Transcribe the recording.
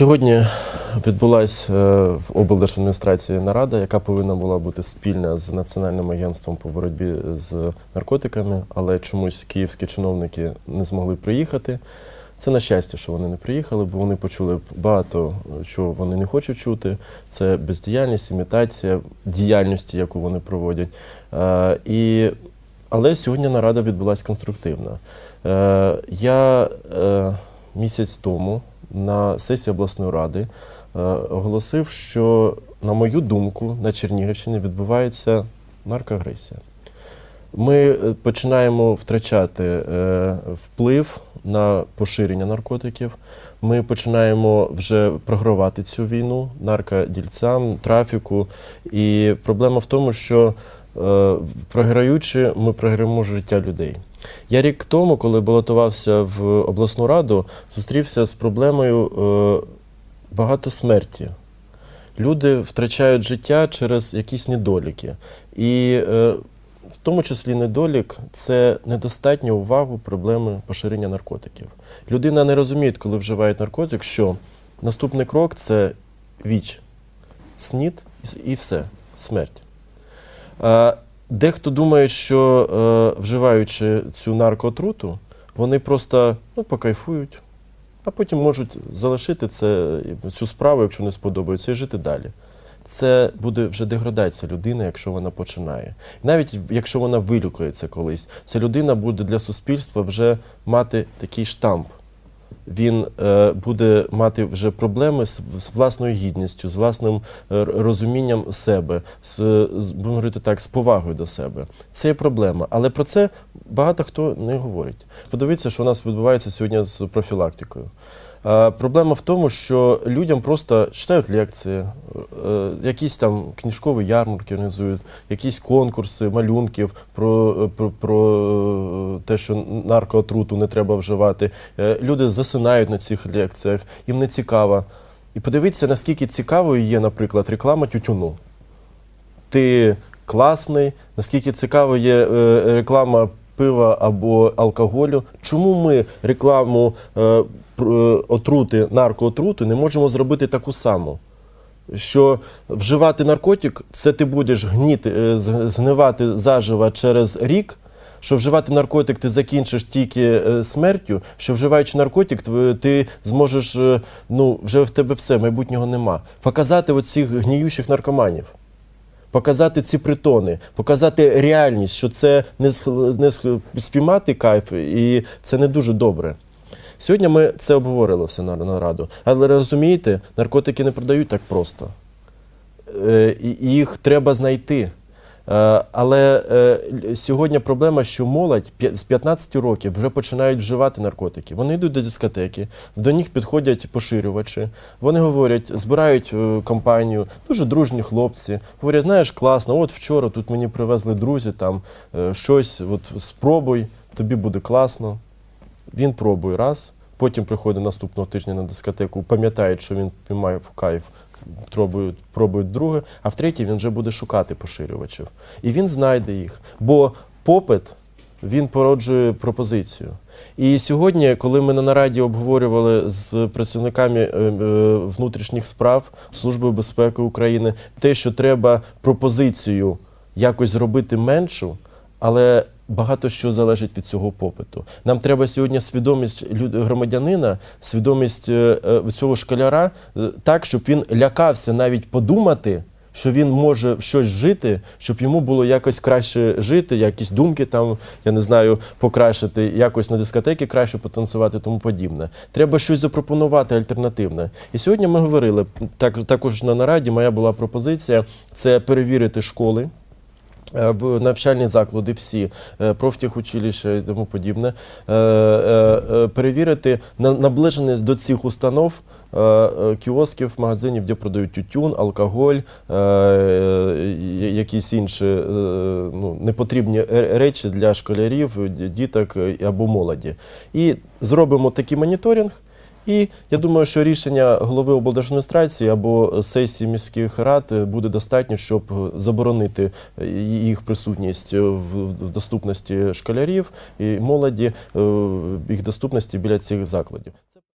Сьогодні відбулася е, в облдержадміністрації нарада, яка повинна була бути спільна з Національним агентством по боротьбі з наркотиками, але чомусь київські чиновники не змогли приїхати. Це на щастя, що вони не приїхали, бо вони почули багато чого вони не хочуть чути. Це бездіяльність, імітація діяльності, яку вони проводять. Е, І, але сьогодні нарада відбулася конструктивна. Е, Я місяць тому на сесії обласної ради е, оголосив, що, на мою думку, на Чернігівщині відбувається наркоагресія. Ми е, починаємо втрачати е, вплив на поширення наркотиків. Ми починаємо вже програвати цю війну наркодільцям, трафіку. І проблема в тому, що програючи, ми програємо життя людей. Я рік тому, коли балотувався в обласну раду, зустрівся з проблемою е, багато смерті. Люди втрачають життя через якісь недоліки. І е, в тому числі недолік це недостатня увагу проблеми поширення наркотиків. Людина не розуміє, коли вживає наркотик, що наступний крок це віч, снід і все, смерть. А Дехто думає, що е, вживаючи цю наркотруту, вони просто ну, покайфують, а потім можуть залишити це, цю справу, якщо не сподобається, і жити далі. Це буде вже деградація людини, якщо вона починає. Навіть якщо вона вилікується колись, ця людина буде для суспільства вже мати такий штамп. Він е, буде мати вже проблеми з, власною гідністю, з власним е, розумінням себе, з, будемо говорити так, з повагою до себе. Це є проблема. Але про це багато хто не говорить. Подивіться, що у нас відбувається сьогодні з профілактикою. Проблема в тому, що людям просто читають лекції, е, якісь там книжкові ярмарки організують, якісь конкурси, малюнків про, про, про те, що наркотруту не треба вживати. Люди засинають на цих лекціях, їм не цікаво. І подивіться, наскільки цікавою є, наприклад, реклама тютюну. Ти класний, наскільки цікаво є е, реклама пива або алкоголю. Чому ми рекламу е, е, отрути, наркоотрути не можемо зробити таку саму? Що вживати наркотик, це ти будеш гніти, згнивати заживо через рік. Що вживати наркотик ти закінчиш тільки е, смертю, що вживаючи наркотик, ти зможеш, е, ну, вже в тебе все, майбутнього нема. Показати оцих гніючих наркоманів показати ці притони, показати реальність, що це не, не спіймати кайф, і це не дуже добре. Сьогодні ми це обговорили все на, на раду. Але розумієте, наркотики не продають так просто. Е, їх треба знайти. Е, Але е, сьогодні проблема, що молодь з 15 років вже починають вживати наркотики. Вони йдуть до дискотеки, до них підходять поширювачі. Вони говорять, збирають е, компанію, дуже дружні хлопці. Говорять, знаєш, класно, от вчора тут мені привезли друзі, там щось, от спробуй, тобі буде класно. Він пробує раз, потім приходить наступного тижня на дискотеку, пам'ятає, що він впіймає в кайф, пробує, пробує друге, а в третій він вже буде шукати поширювачів. І він знайде їх. Бо попит він породжує пропозицію. І сьогодні, коли ми на нараді обговорювали з працівниками е, е, внутрішніх справ Служби безпеки України, те, що треба пропозицію якось зробити меншу, але багато що залежить від цього попиту. Нам треба сьогодні свідомість громадянина, свідомість е, е, цього школяра е, так, щоб він лякався навіть подумати. Що він може щось вжити, щоб йому було якось краще жити, якісь думки там, я не знаю, покращити, якось на дискотеки краще потанцювати, тому подібне. Треба щось запропонувати альтернативне. І сьогодні ми говорили так, також на нараді. Моя була пропозиція це перевірити школи. Е, в Навчальні заклади всі, е, профтехучилища і тому подібне, е, перевірити на- наближеність до цих установ кіосків, магазинів, де продають тютюн, алкоголь, якісь інші ну, непотрібні речі для школярів, діток або молоді. І зробимо такий моніторинг. І я думаю, що рішення голови облдержадміністрації або сесії міських рад буде достатньо, щоб заборонити їх присутність в доступності школярів і молоді, е, їх доступності біля цих закладів.